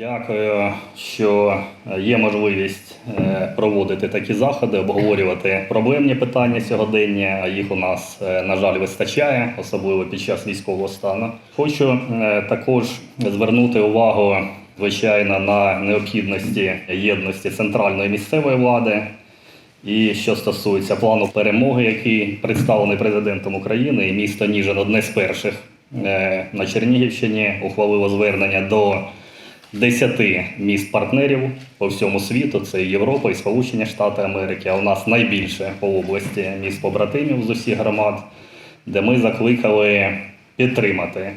Дякую, що є можливість е, проводити такі заходи, обговорювати проблемні питання сьогодення. А їх у нас, е, на жаль, вистачає, особливо під час військового стану. Хочу е, також звернути увагу, звичайно, на необхідності єдності центральної місцевої влади. І що стосується плану перемоги, який представлений президентом України, і місто Ніжин одне з перших е, на Чернігівщині ухвалило звернення до 10 міст партнерів по всьому світу. Це Європа і Сполучені Штати Америки. А у нас найбільше по області міст побратимів з усіх громад, де ми закликали підтримати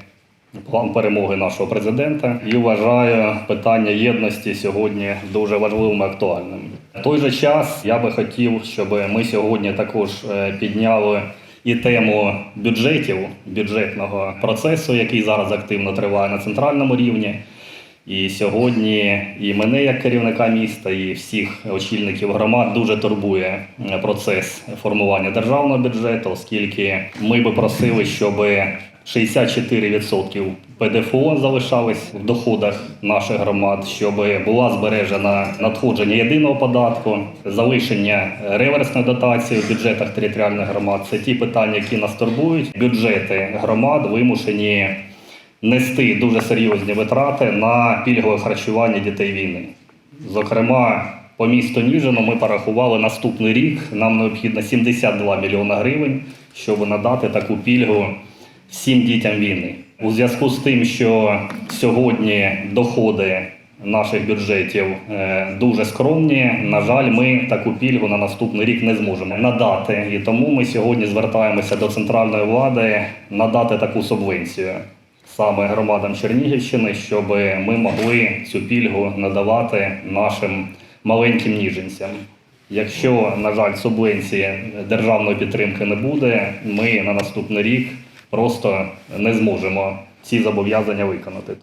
план перемоги нашого президента і вважаю питання єдності сьогодні дуже важливим і актуальним. В той же час я би хотів, щоб ми сьогодні також е, підняли і тему бюджетів, бюджетного процесу, який зараз активно триває на центральному рівні. І сьогодні і мене, як керівника міста, і всіх очільників громад дуже турбує е, процес формування державного бюджету, оскільки ми би просили, щоб 64% ПДФО залишались в доходах наших громад, щоб була збережена надходження єдиного податку, залишення реверсної дотації в бюджетах територіальних громад. Це ті питання, які нас турбують. Бюджети громад вимушені нести дуже серйозні витрати на пільгове харчування дітей війни. Зокрема, по місту Ніжину ми порахували наступний рік. Нам необхідно 72 мільйони гривень, щоб надати таку пільгу всім дітям війни. У зв'язку з тим, що сьогодні доходи наших бюджетів е, дуже скромні, на жаль, ми таку пільгу на наступний рік не зможемо надати. І тому ми сьогодні звертаємося до центральної влади надати таку субвенцію саме громадам Чернігівщини, щоб ми могли цю пільгу надавати нашим маленьким ніженцям. Якщо, на жаль, субвенції державної підтримки не буде, ми на наступний рік просто не зможемо ці зобов'язання виконати.